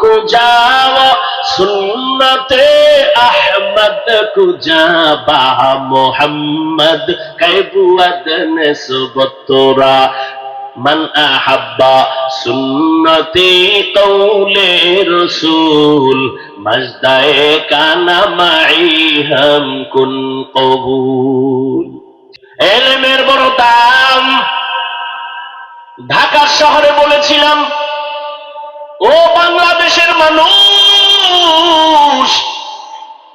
কু যাব সুন্নতে আহমদ কু যাবা। মোহাম্মদ কৈবুয়াদ নে সুবতরা মন أحب সুন্নতে তৌলে রসুল, মজদায় كان হম কুন কবুল। এলমের বড় দাম ঢাকা শহরে বলেছিলাম ও বাংলাদেশের মানুষ,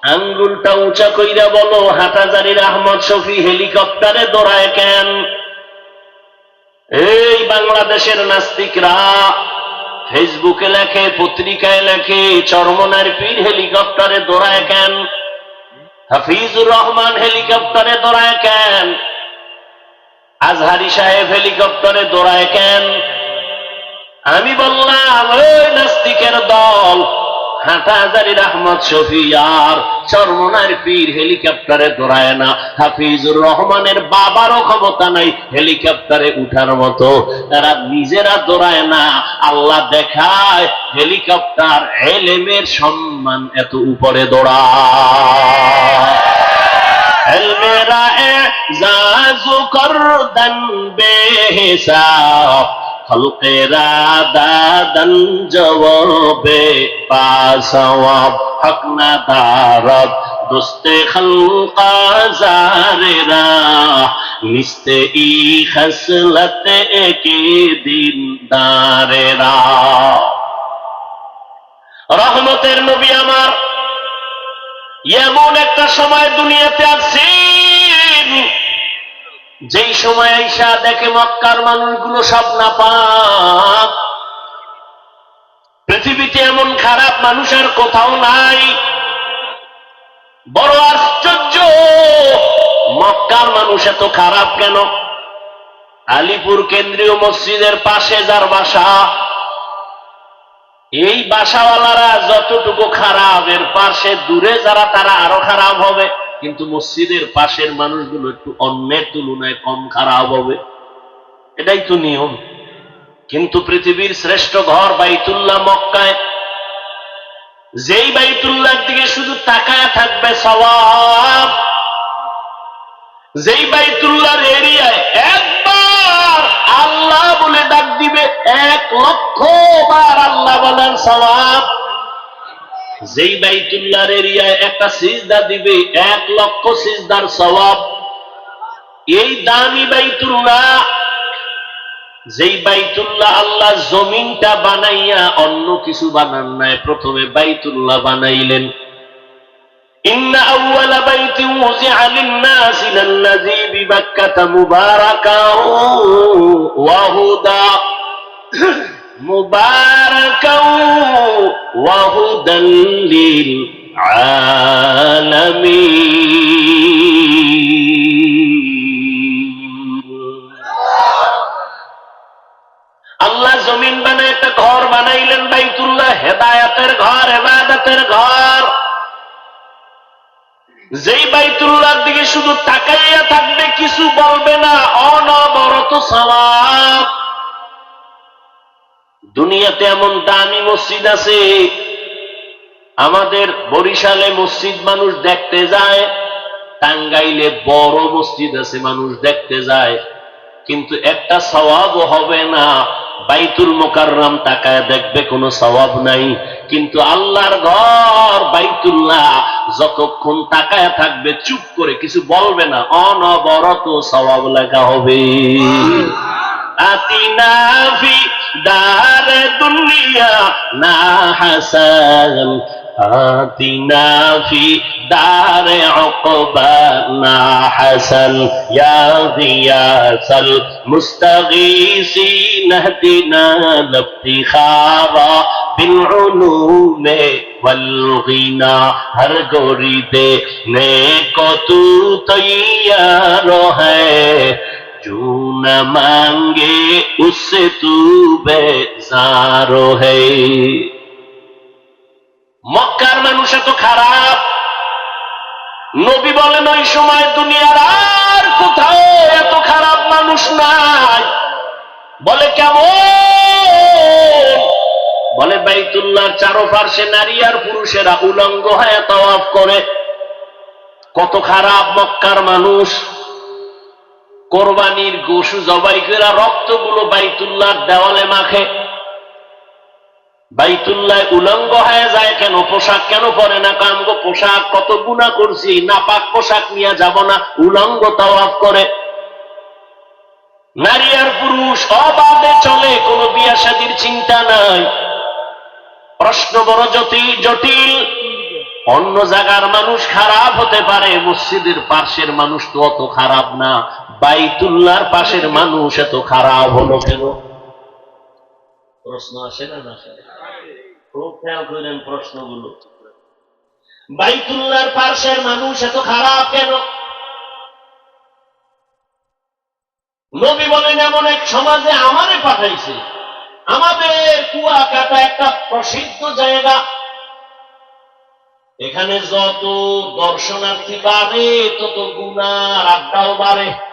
আঙ্গুলটা উঁচা কইরা বলো, হাটাজারির আহমদ শফি হেলিকপ্টারে দৌড়ায় কেন? এই বাংলাদেশের নাস্তিকরা ফেসবুকে লেখে, পত্রিকায় লেখে, চরমনার পীর হেলিকপ্টারে দৌড়ায় কেন? হাফিজুর রহমান হেলিকপ্টারে দৌড়ায় কেন? আজহারি সাহেব হেলিকপ্টারে দৌড়ায় কেন? আমি বললাম, ওই নাস্তিকের দল হাটাজারির আহমদ শফি, আর চরমনার পীর হেলিকপ্টারে দৌড়ায় না। হাফিজুর রহমানের বাবারও ক্ষমতা নাই হেলিকপ্টারে উঠার মতো। তারা নিজেরা দৌড়ায় না। আল্লাহ দেখায়, হেলিকপ্টার এলেমের সম্মান এত উপরে দৌড়ায়। মেরা এজাজু করদন বেহিসাব। খলকেরা দাদন জবাবে পাসওয়াব, হক না খলকা জারেরা, নিস্তে ই খসলত একে দিন দারেরা। রহমতের নবী আমার, এমন একটা সময় দুনিয়াতে আসছেন যেই সময় আইসা দেখে মক্কার মানুষগুলো সব না পাক পৃথিবীতে এমন খারাপ মানুষ আর কোথাও নাই। বড় আশ্চর্য! মক্কার মানুষ এত খারাপ কেন? আলিপুর কেন্দ্রীয় মসজিদের পাশে যার বাসা, এই বাসাওয়ালারা যতটুকু খারাপ, এর পাশে দূরে যারা, তারা আরও খারাপ হবে। কিন্তু মসজিদের পাশের মানুষগুলো একটু অন্যের তুলনায় কম খারাপ হবে। এটাই তো নিয়ম। কিন্তু পৃথিবীর শ্রেষ্ঠ ঘর বাইতুল্লাহ মক্কায়। যেই বাইতুল্লাহর দিকে শুধু তাকায় থাকবে সবাব যেই বাইতুল্লাহর এরিয়ায় একবার আল্লাহ বলে ডাক দিবে, এক লক্ষ বার আল্লাহ বলেন সবাব যেই বাইতুল্লাহর এরিয়ায় একটা সিজদা দিবে এক লক্ষ সিজদার সবাব এই দামি বাইতুল্লাহ যেই বাইতুল্লাহ আল্লাহ জমিনটা বানাইয়া অন্য কিছু বানান নাই প্রথমে বাইতুল্লাহ বানাইলেন إن أول بيت وزع للناس للذي ببكة مباركا وهدى আল্লাহ জমিন বানায় একটা ঘর বানাইলেন বাইতুল্লাহ, হেদায়তের ঘর হেদায়াতের ঘর। যেই বাইতুল্লার দিকে শুধু তাকাইয়া থাকবে, কিছু বলবে না, অনবরত সালাম দুনিয়াতে এমন দামি মসজিদ আছে আমাদের বরিশালে মসজিদ মানুষ দেখতে যায় টাঙ্গাইলে বড় মসজিদ আছে মানুষ দেখতে যায় কিন্তু একটা সওয়াবও হবে না। বাইতুল মোকাররাম তাকায় দেখবে কোনো সওয়াব নাই কিন্তু আল্লাহর ঘর বাইতুল্লাহ যতক্ষণ তাকায় থাকবে চুপ করে কিছু বলবে না অনবরত সওয়াব লেখা হবে। আতিনা دار دنیا نا حسن آتنا في دار عقبانا حسن يا غياث المستغيثين اهدنا الافتخار بالعلوم والغنى ہر گوری دینے کو تو تیار ہے तू न मांगे, उससे तू बेजारो है মক্কার মানুষ এত খারাপ নবী বলেন ওই সময় দুনিয়ার আর কোথাও এত খারাপ মানুষ নাই বলে কেমন বলে বাইতুল্লাহর চারোপাশে নারী আর পুরুষেরা উলঙ্গ হয়ে তওয়াফ করে কত খারাপ মক্কার মানুষ। কোরবানির গোশু জবাই করে রক্তগুলো বাইতুল্লাহর দেওয়ালে মাখে। বাইতুল্লাহ উলঙ্গ হয়ে যায় কেন? পোশাক কেন পরে না? কামগ পোশাক কত গুণা করছি, নাপাক পোশাক নিয়ে যাব না, উলঙ্গ তওয়াফ করে। নারী আর পুরুষ অবাধে চলে, কোনো বিয়া শাদির চিন্তা নাই। প্রশ্ন বড় জটিল জটিল। অন্য জায়গার মানুষ খারাপ হতে পারে, মসজিদের পার্শ্বের মানুষ তো অত খারাপ না। বাইতুল্লাহর পাশের মানুষ এত খারাপ হলো কেন? প্রশ্ন আসে না না খুব খেয়াল করেন প্রশ্নগুলো। বাইতুল্লাহর পাশের মানুষ এত খারাপ কেন? নবী বলেন, এমন এক সমাজে আমারে পাঠাইছে। আমাদের কুয়াকাটা একটা প্রসিদ্ধ জায়গা। এখানে যত দর্শনার্থী বাড়ে, তত গুনার আড্ডাও বাড়ে।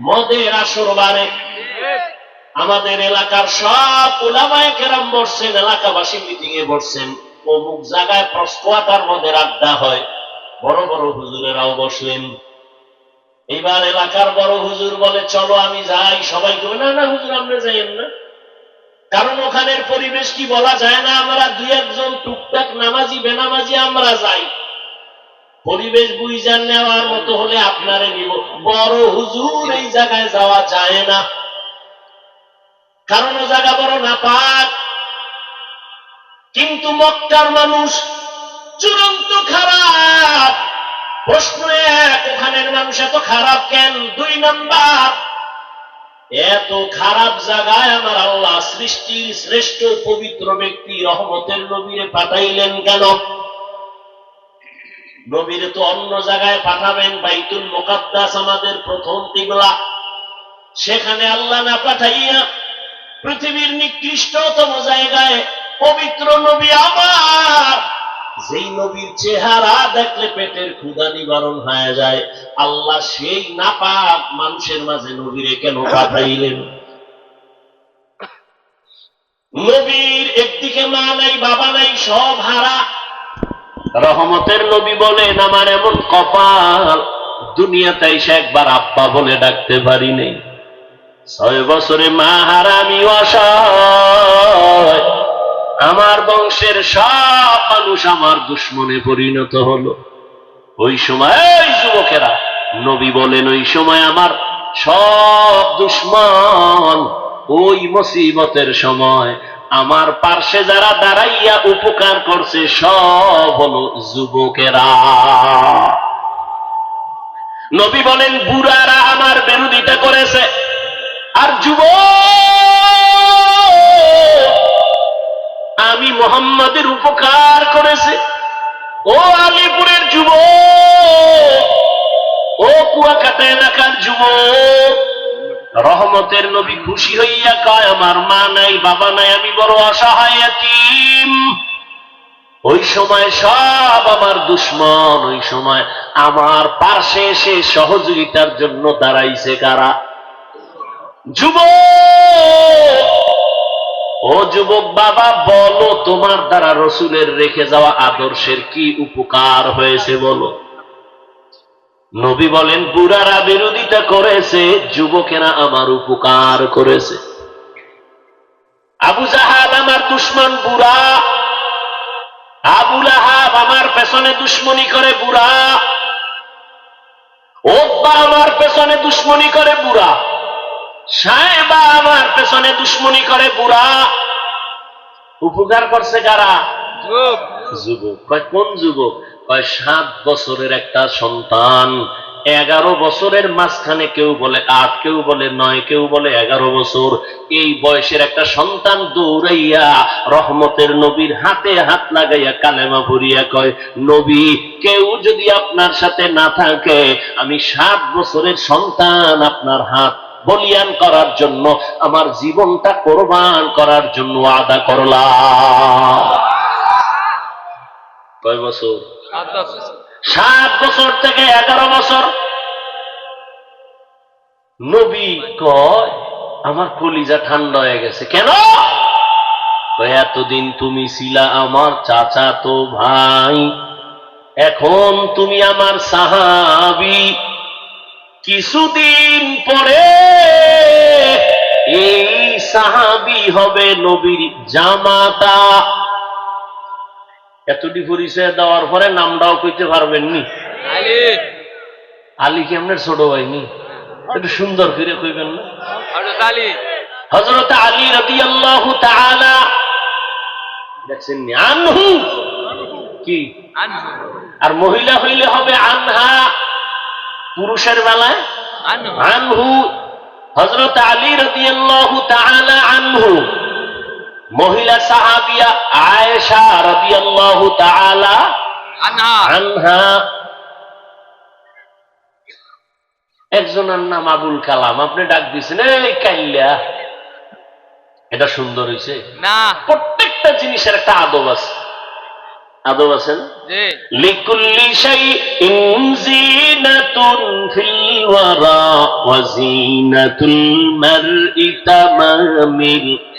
মদের আসর বাড়ে। আমাদের এলাকার সব ওলামায় কেরাম বসছেন, এলাকাবাসী মিটিং এ বসছেন। অমুক জায়গায় প্রস্কোয়াটার মধ্যে আড্ডা হয়। বড় বড় হুজুরেরাও বসলেন। এবার এলাকার বড় হুজুর বলে, চলো আমি যাই। সবাই বলে না না হুজুর, আমরা যাইয়েন না। কারণ ওখানের পরিবেশ কি বলা যায় না, আমরা দুই একজন টুকটাক নামাজি, বেনামাজি, আমরা যাই। পরিবেশ বুঝান নেওয়ার মতো হলে আপনারে নিব। বড় হুজুর এই জায়গায় যাওয়া যায় না। কারণ জায়গা বড় না পাক কিন্তু মক্কার মানুষ চূড়ান্ত খারাপ। প্রশ্ন এক ওখানের মানুষ এত খারাপ কেন? দুই নাম্বার, এত খারাপ জায়গায় আমার আল্লাহ সৃষ্টির শ্রেষ্ঠ পবিত্র ব্যক্তি রহমতের নবীরে পাঠাইলেন কেন? নবীরে তো অন্য জায়গায় পাঠাবেন বাইতুল মোকাদ্দাস আমাদের প্রথম তিগলা। সেখানে আল্লাহ না পাঠাইয়া পৃথিবীর নিকৃষ্টতম জায়গায় পবিত্র নবী আমার যেই নবীর চেহারা দেখলে পেটের ক্ষুদা নিবারণ হয়ে যায়। আল্লাহ সেই নাপাক মানুষের মাঝে নবীরে কেন পাঠাইলেন? নবীর একদিকে মা নাই, বাবা নাই, সব হারা। রহমতের নবী বলেন, আমার এমন কপাল দুনিয়াতে এসে একবার আব্বা বলে ডাকতে পারি নেই ছয় বছরে মা হারামি অসহায়। আমার বংশের সব মানুষ আমার দুশ্মনে পরিণত হলো। ওই সময় এই যুবকেরা, নবী বলেন, ওই সময় আমার সব দুশ্মন ওই মুসিবতের সময় আমার পার্শ্বে যারা দাঁড়াইয়া উপকার করছে, সব হলো যুবকেরা। নবী বলেন, বুড়ারা আমার বিরোধিতা করেছে। আর যুব আমি মোহাম্মদের উপকার করেছে। ও আলিপুরের যুব ও কুয়াকাটা এলাকার যুব রহমতের নবী খুশি হইয়া কয়, আমার মা নাই, বাবা নাই, আমি বড় অসহায় ওই সময় সব আমার দুশ্মন, ওই সময় আমার পার্শ্বে এসে সহযোগিতার জন্য দাঁড়াইছে কারা? যুব ও যুবক, বাবা, বলো তোমার দ্বারা রসুলের রেখে যাওয়া আদর্শের কি উপকার হয়েছে বলো? নবী বলেন বুড়ারা বিরোধিতা করেছে যুবকেরা আমার উপকার করেছে। আবু জাহাল আমার দুশ্মন বুড়া আবুল আহাব আমার পেছনে দুশ্মনী করে বুড়া ওব্বা আমার পেছনে দুশ্মনী করে বুড়া সাহেবা আমার পেছনে দুশ্মনী করে বুড়া। উপকার করছে কারা? যুবক। কোন যুবক? সাত বছরের একটা সন্তান। এগারো বছরের মাঝখানে কেউ বলে আট, কেউ বলে নয়, কেউ বলে এগারো বছর। এই বয়সের একটা সন্তান দৌড়াইয়া রহমতের নবীর হাতে হাত লাগাইয়া কালেমা ভরিয়া কয়, নবী, কেউ যদি আপনার সাথে না থাকে, আমি সাত বছরের সন্তান আপনার হাত বলিয়ান করার জন্য, আমার জীবনটা কোরবান করার জন্য আদা করলাম। কয় বছর? সাত বছর থেকে এগারো বছর। নবী কয়, আমার কলিজা ঠান্ডা হয়ে গেছে। কেন? এতদিন তুমি ছিলা আমার চাচা তো ভাই। এখন তুমি আমার সাহাবি। কিছুদিন পরে এই সাহাবি হবে নবীর জামাতা। এতটি পরিচয় দেওয়ার পরে নামটাও কইতে পারবেন নি আলী। আলী কি আপনার ছোট হয়নি একটু সুন্দর করে কইবেন না? হজরত আলী। রবি আল্লাহ দেখছেন আনহু। কি? আর মহিলা হইলে হবে আনহা। পুরুষের বেলায়? আনহু। আনহু। হজরত আলী রবি আল্লাহ আনহু। মহিলা সাহাবিয়া আয়েশা রবি একজনের নাম আবুল কালাম। আপনি ডাক দিয়েছেন এই কাইল্লা এটা সুন্দর হয়েছে না। প্রত্যেকটা জিনিসের একটা আদব আছে। আদব আছে লিকুল্লি শাই ইনজিনাতুন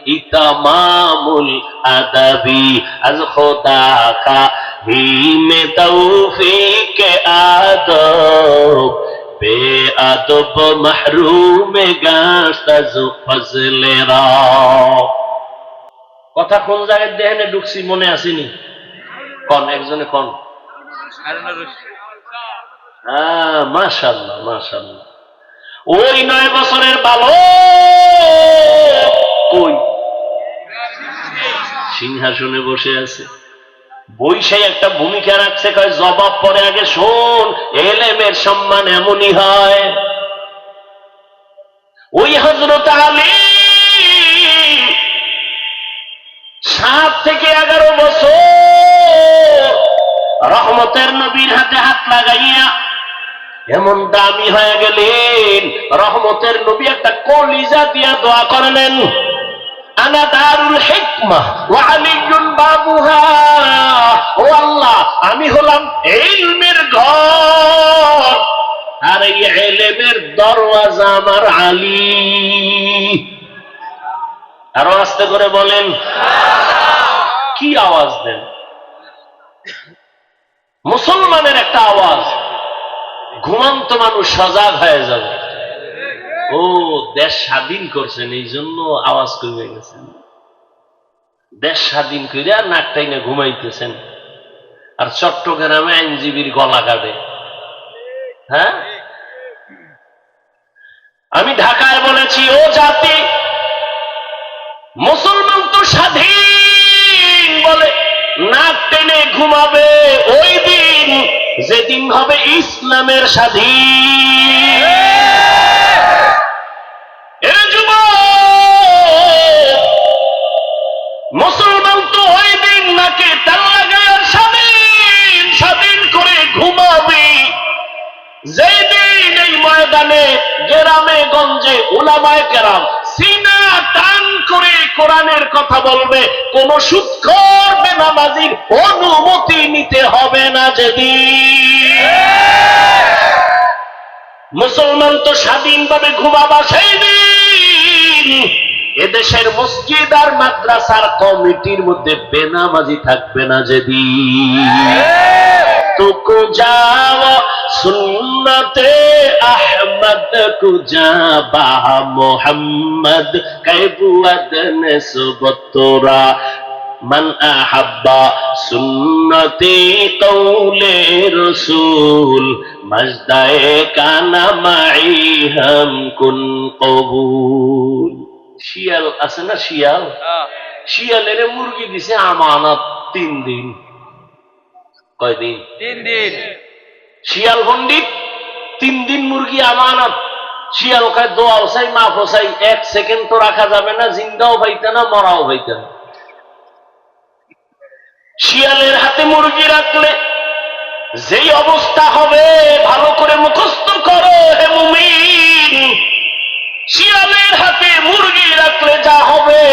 ইতামামুল আদাবি, আজ খোদা কা হিমে তৌফিক আদব। বে আদব মাহরুমে গাস্তাজ ফজলে কথা কোন জায়গায় দেহনে ঢুকছি মনে আসেনি? কন, একজনে কন। হ্যাঁ, মাশাল্লাহ মাশাল্লাহ ওই নয় বছরের বালক কই? সিংহাসনে বসে আছে। বৈশাই একটা ভূমিকা রাখছে, কয়, জবাব পরে আগে শোন, এলেমের সম্মান এমনই হয়। ওই হজরত আলী সাত থেকে এগারো বছর রহমতের নবীর হাতে হাত লাগাইয়া এমন দামি হয়ে গেলেন, রহমতের নবী একটা কলিজা দিয়া দোয়া করলেন আমি হলাম ইলমের ঘর। আর এই এলেমের দরওয়াজা আমার আলী। আরও আস্তে করে বলেন। কি আওয়াজ দেন? মুসলমানের একটা আওয়াজ, ঘুমন্ত মানুষ সজাগ হয়ে যাবে। ও, দেশ স্বাধীন করছেন এই জন্য আওয়াজ কমে গেছেন দেশ স্বাধীন করে আর নাকটাইনে ঘুমাইতেছেন। আর চট্টগ্রামে আইনজীবীর গলা কাটে হ্যাঁ? আমি ঢাকায় বলেছি, ও জাতি, মুসলমান তো স্বাধীন বলে, নাক টেনে ঘুমাবে ওই দিন যেদিন হবে ইসলামের স্বাধীন। ওলামায় কেরাম সিনা টান করে কোরআনের কথা বলবে, কোন সুক্ষর বেনামাজির অনুমতি নিতে হবে না যদি। মুসলমান তো স্বাধীনভাবে ঘুমাবা সেই দিন। এদেশের মসজিদ আর মাদ্রাসার কমিটির মধ্যে বেনামাজি থাকবে না যদি তুকু যাওয়া সুন্নতে আহমদ কুজাবা মোহাম্মদ কৈবুয়াদ নেসবতরা মন أحب সুন্নতে কৌলে রসুল مجدئ كان معي هم كن قبول শিয়াল আছে না শিয়াল? শিয়ালের মুরগি দিছে আমানত তিন দিন। কয়দিন? তিন দিন। শিয়াল পণ্ডিত তিন দিন মুরগি আমানত। শিয়াল খায় দোয়াও চাই মাফ চাই, এক সেকেন্ড তো রাখা যাবে না, জিন্দাও পাইতে না, মরাও পাইতে না। শিয়ালের হাতে মুরগি রাখলে যেই অবস্থা হবে, ভালো করে মুখস্থ করো, হে মুমিন। শিয়ালের হাতে মুরগি রাখলে যা হবে,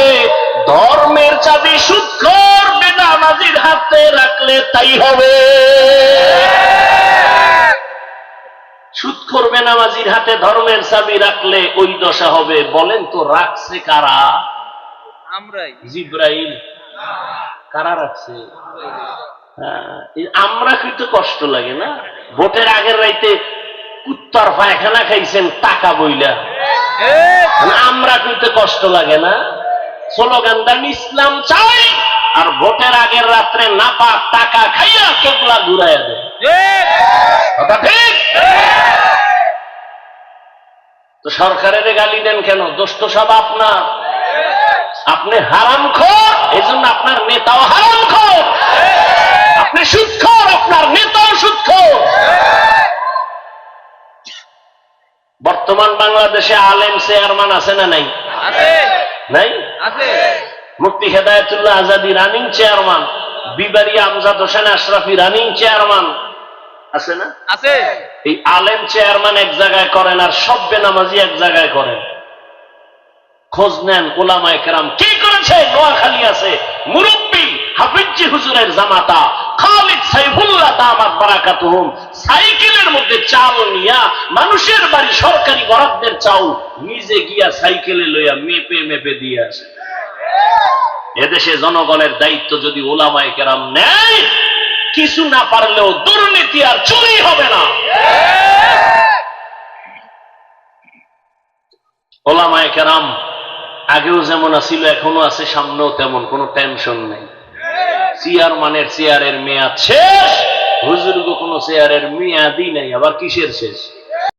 ধর্মের চাবি সুৎখর বেনামাজির হাতে রাখলে তাই হবে। সুদ করবে নামাজির হাতে ধর্মের চাবি রাখলে ওই দশা হবে। বলেন তো রাখছে কারা? আমরাই। জিব্রাইল। কারা রাখছে? হ্যাঁ, আমরা কিন্তু কষ্ট লাগে না। ভোটের আগের রাইতে কুত্তার পায়খানা খাইছেন টাকা বইলা। মানে আমরা কিন্তু কষ্ট লাগে না। স্লোগান দেন ইসলাম চাই। আর ভোটের আগের রাত্রে নাপা টাকা খাইয়া কেবলা ঘুরাইয়া দেয় কথা ঠিক তো সরকারের গালি দেন কেন? দোষ তো সব আপনার। আপনি হারাম খোর এই জন্য আপনার নেতাও হারাম খোর। আপনি সুৎখোর আপনার নেতাও সুৎখোর বর্তমান বাংলাদেশে আলেম চেয়ারম্যান আছে না নাই? নাই? আছে। মুফতি হেদায়তুল্লাহ আজাদি রানিং চেয়ারম্যান বিবারি আমজাদ হোসেন আশরাফি রানিং চেয়ারম্যান আছে না? আছে। এই আলেম চেয়ারম্যান এক জায়গায় করেন আর সব বেনামাজি এক জায়গায় করেন। খোঁজ নেন ওলামায় কেরাম কি করেছে? নোয়াখালী আছে। মুরব্বী হাফিজি হুজুরের জামাতা খালিদ সাইফুল্লাহ দামাত বারাকাতুহুম সাইকেলের মধ্যে চাল নিয়া মানুষের বাড়ি সরকারি বরাদ্দের চাউল নিজে গিয়া সাইকেলে লইয়া মেপে মেপে দিয়ে আসে। এদেশে জনগণের দায়িত্ব যদি ওলামায় কেরাম নেয় কিছু না পারলেও দুর্নীতি আর চুরি হবে না। ওলামায় কেরাম, আগেও যেমন আছিল, এখনও আছে, সামনেও তেমন, কোনো টেনশন নেই। চেয়ারম্যানের চেয়ারের মেয়াদ শেষ, হুজুরগো কোনো চেয়ারের মেয়াদই নেই, আবার কিসের শেষ?